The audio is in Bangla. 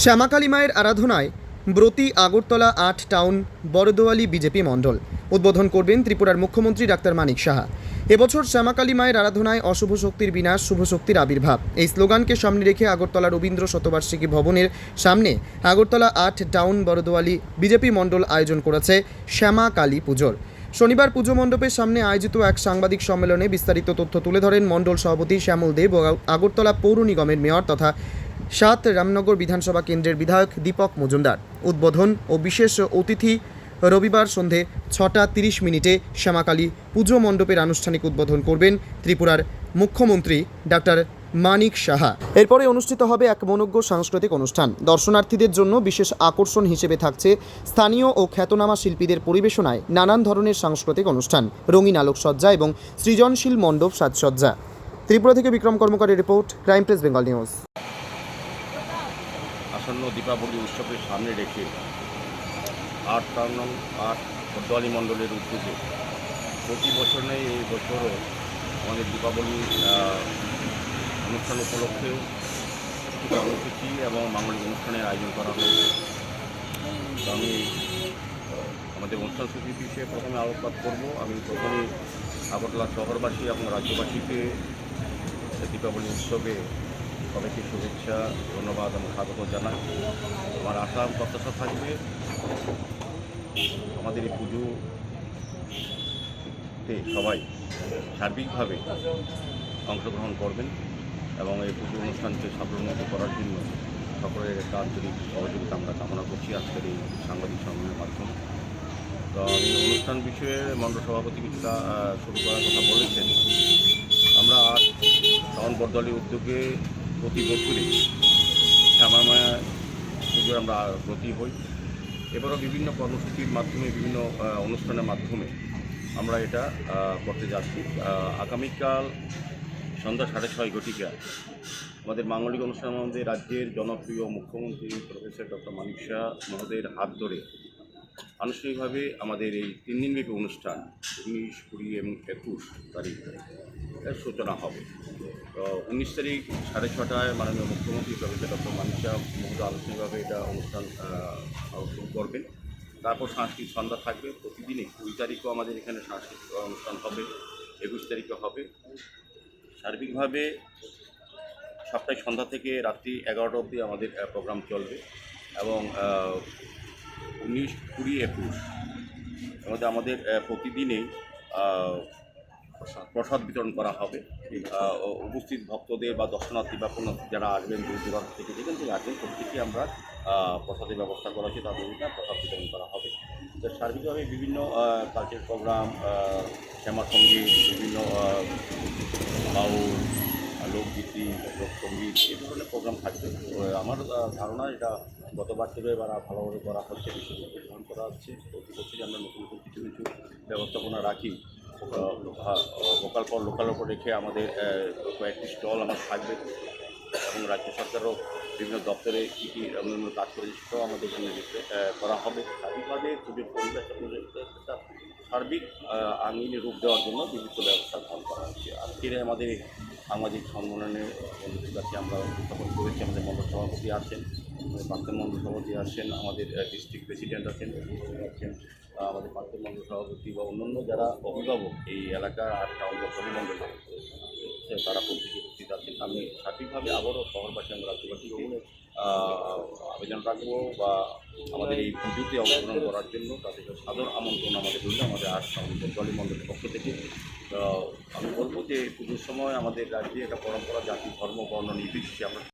শ্যামাকালী মায়ের আরাধনায় ব্রতী আগরতলা আট টাউন বড়দোয়ালি বিজেপি মণ্ডল। উদ্বোধন করবেন ত্রিপুরার মুখ্যমন্ত্রী ডাক্তার মানিক সাহা। এবছর শ্যামাকালী মায়ের আরাধনায় অশুভ শক্তির বিনাশ, শুভ শক্তির আবির্ভাব। এই স্লোগানকে সামনে রেখে আগরতলা রবীন্দ্র শতবার্ষিকী ভবনের সামনে আগরতলা আট টাউন বড়দোয়ালি বিজেপি মণ্ডল আয়োজন করেছে শ্যামা কালী পুজোর। শনিবার পুজো মণ্ডপের সামনে আয়োজিত এক সাংবাদিক সম্মেলনে বিস্তারিত তথ্য তুলে ধরেন মণ্ডল সভাপতি শ্যামল দেব আগরতলা পৌর নিগমের মেয়র তথা সাত রামনগর বিধানসভা কেন্দ্রের বিধায়ক দীপক মজুমদার। উদ্বোধন ও বিশেষ অতিথি রবিবার সন্ধে ছটা তিরিশ মিনিটে শ্যামাকালী পুজো মণ্ডপের আনুষ্ঠানিক উদ্বোধন করবেন ত্রিপুরার মুখ্যমন্ত্রী ডাক্তার মানিক সাহা। এরপরে অনুষ্ঠিত হবে এক মনোজ্ঞ সাংস্কৃতিক অনুষ্ঠান। দর্শনার্থীদের জন্য বিশেষ আকর্ষণ হিসেবে থাকছে স্থানীয় ও খ্যাতনামা শিল্পীদের পরিবেশনায় নানান ধরনের সাংস্কৃতিক অনুষ্ঠান, রঙিন আলোকসজ্জা এবং সৃজনশীল মণ্ডপ সাজসজ্জা। ত্রিপুরা থেকে Bikram কর্মকারের report, crime press, Bengal news. আসন্ন দীপাবলি উৎসবের সামনে রেখে আট টাউন, আট বর্দোয়ালি মণ্ডলের উদ্যোগে প্রতি বছর এই বছরও আমাদের দীপাবলি অনুষ্ঠান উপলক্ষেও কর্মসূচি এবং মাঙ্গলিক অনুষ্ঠানের আয়োজন করা হয়েছে। আমি আমাদের অনুষ্ঠান সূচি বিষয়ে প্রথমে আলোকপাত করব। আমি প্রথমে আগরতলা শহরবাসী এবং রাজ্যবাসীকে দীপাবলি উৎসবে সবাইকে শুভেচ্ছা, ধন্যবাদ এবং স্বাগত জানাই। আমার আশা প্রত্যাশা থাকবে আমাদের এই পুজোতে সবাই সার্বিকভাবে অংশগ্রহণ করবেন এবং এই পুজো অনুষ্ঠানকে সাফল্যমণ্ড করার জন্য সকলের একটা আন্তরিক সহযোগিতা আমরা কামনা করছি আজকের এই সাংবাদিক সম্মেলনের মাধ্যমে। তো আমি অনুষ্ঠান বিষয়ে মণ্ডল সভাপতি কিছুটা শুরু করার কথা বলেছেন। আমরা আজ টাউন বর্দলী উদ্যোগে প্রতি বছরই শ্যামামায়া পুজোর আমরা ব্রতী হই। এবারও বিভিন্ন কর্মসূচির মাধ্যমে, বিভিন্ন অনুষ্ঠানের মাধ্যমে আমরা এটা করতে যাচ্ছি। আগামীকাল সন্ধ্যা সাড়ে ছয় ঘটিকা আমাদের মাঙ্গলিক অনুষ্ঠানের মধ্যে রাজ্যের জনপ্রিয় মুখ্যমন্ত্রী প্রফেসর ডক্টর মানিক শাহ মহোদয়ের হাত ধরে আনুষ্ঠানিকভাবে আমাদের এই তিন দিনব্যাপী অনুষ্ঠান উনিশ কুড়ি এবং একুশ তারিখ সূচনা হবে। তো উনিশ তারিখ সাড়ে ছটায় মাননীয় মুখ্যমন্ত্রী প্রফেসর ডক্টর মানিক মহোদয় আনুষ্ঠানিকভাবে এটা অনুষ্ঠান শুরু করবেন। তারপর সাংস্কৃতিক সন্ধ্যা থাকবে। প্রতিদিনই কুড়ি তারিখও আমাদের এখানে সাংস্কৃতিক অনুষ্ঠান হবে, একুশ তারিখে হবে। সার্বিকভাবে সপ্তাহে সন্ধ্যা থেকে রাত্রি এগারোটা অবধি আমাদের প্রোগ্রাম চলবে এবং উনিশ কুড়ি একুশ। আমাদের আহ, প্রতিদিনেই প্রসাদ বিতরণ করা হবে। উপস্থিত ভক্তদের বা দর্শনার্থী বা কোনো যারা আসবেন দূর দূরান্ত থেকে যেখান থেকে আসবেন প্রত্যেকেই আমরা প্রসাদের ব্যবস্থা করা হয়েছে তাদের প্রসাদ বিতরণ করা হবে। সার্বিকভাবে বিভিন্ন কালচার প্রোগ্রাম শ্যামা সংগীত বিভিন্ন বাউল লোকগীতি লোকসঙ্গীত, এই ধরনের প্রোগ্রাম থাকবে। আমার ধারণা এটা গতবার থেকে এবার ভালোভাবে করা হচ্ছে, বিশেষ গ্রহণ করা হচ্ছে। প্রতি বছরই আমরা নতুন নতুন কিছু কিছু ব্যবস্থাপনা রাখি। লোকাল পর লোকাল ওপর রেখে আমাদের কয়েকটি স্টল আমার থাকবে। এবং রাজ্য সরকারও বিভিন্ন দপ্তরে কী কী অন্যান্য কাজ করেছে সেটাও আমাদের এখানে করা হবে। সার্বিকভাবে পুজোর পরিবেশ সার্বিক আঙিনে রূপ দেওয়ার জন্য বিভিন্ন ব্যবস্থা গ্রহণ করা হচ্ছে। আজকের আমাদের সামাজিক সম্মেলনে বন্ধুদের কাছে আমরা উপস্থাপন করেছি, আমাদের মন্ডল সভাপতি আছেন প্রাক্তন মন্ডল সভাপতি আছেন, আমাদের ডিস্ট্রিক্ট প্রেসিডেন্ট আছেন আছেন আমাদের প্রাক্তন মন্ডল সভাপতি বা অন্যান্য যারা অভিভাবক এই এলাকার আর টাউন মন্ডল তারা প্রত্যেকে উপস্থিত আছেন। আমি সঠিকভাবে আবারও শহরবাসী আমরা রাজ্যবাসীকে আবেদন রাখব বা আমাদের এই পুজোতে অংশগ্রহণ করার জন্য তাদের সাদর আমন্ত্রণ আমাদের রইল। আমাদের সঙ্গে মণ্ডলের পক্ষ থেকে। আমি বলব যে পুজোর সময় আমাদের রাজ্যে একটা পরম্পরা, জাতি, ধর্ম, বর্ণ নির্বিশেষে আমরা